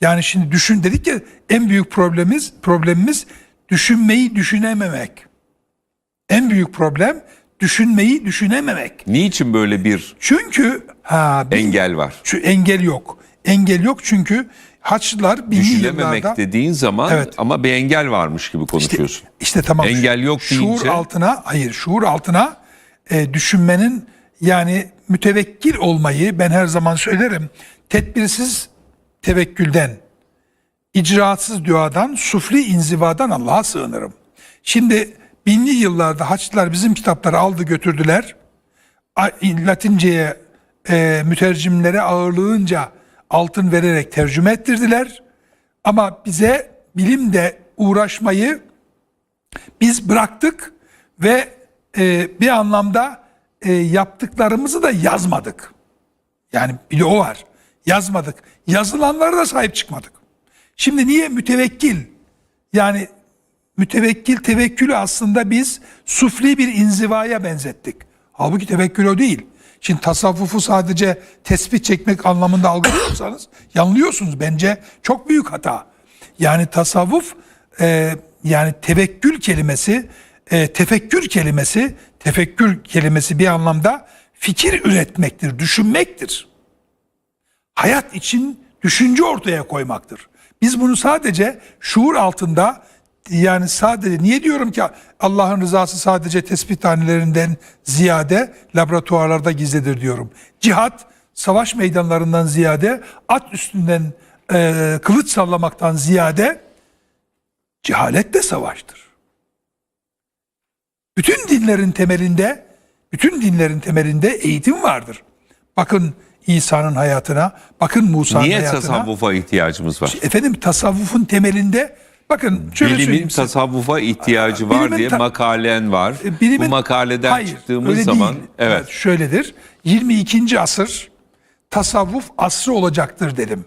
Yani şimdi düşün dedik ya en büyük problemimiz problemimiz düşünmeyi düşünememek. En büyük problem düşünmeyi düşünememek. Niçin böyle bir Çünkü ha bir- engel var? şu engel yok. Engel yok çünkü Haçlılar binli Düşünememek yıllarda dediğin zaman Evet. ama bir engel varmış gibi işte, konuşuyorsun. işte tamam. Engel yok şuur deyince- altına hayır şuur altına e, düşünmenin yani mütevekkil olmayı ben her zaman söylerim. Tedbirsiz tevekkülden, icraatsız duadan, sufli inzivadan Allah'a sığınırım. Şimdi binli yıllarda Haçlılar bizim kitapları aldı götürdüler. Latinceye e, mütercimlere ağırlığınca altın vererek tercüme ettirdiler. Ama bize bilimde uğraşmayı biz bıraktık ve e, bir anlamda e, yaptıklarımızı da yazmadık. Yani bir de o var. Yazmadık. Yazılanlara da sahip çıkmadık. Şimdi niye mütevekkil? Yani mütevekkil tevekkülü aslında biz sufli bir inzivaya benzettik. Halbuki tevekkül o değil. Şimdi tasavvufu sadece tespit çekmek anlamında algılıyorsanız yanılıyorsunuz. Bence çok büyük hata. Yani tasavvuf e, yani tevekkül kelimesi, e, tefekkür kelimesi, tefekkür kelimesi bir anlamda fikir üretmektir, düşünmektir hayat için düşünce ortaya koymaktır. Biz bunu sadece şuur altında yani sadece niye diyorum ki Allah'ın rızası sadece tespit hanelerinden ziyade laboratuvarlarda gizlidir diyorum. Cihat savaş meydanlarından ziyade at üstünden e, kılıç sallamaktan ziyade cehalet de savaştır. Bütün dinlerin temelinde, bütün dinlerin temelinde eğitim vardır. Bakın İsa'nın hayatına, bakın Musa'nın Niye hayatına. tasavvufa ihtiyacımız var? Efendim tasavvufun temelinde bakın şöyle Bilimin tasavvufa ihtiyacı var Bilimin diye makalen var. E, bilimin- Bu makaleden Hayır, çıktığımız öyle zaman değil. evet Şöyledir. 22. asır tasavvuf asrı olacaktır dedim.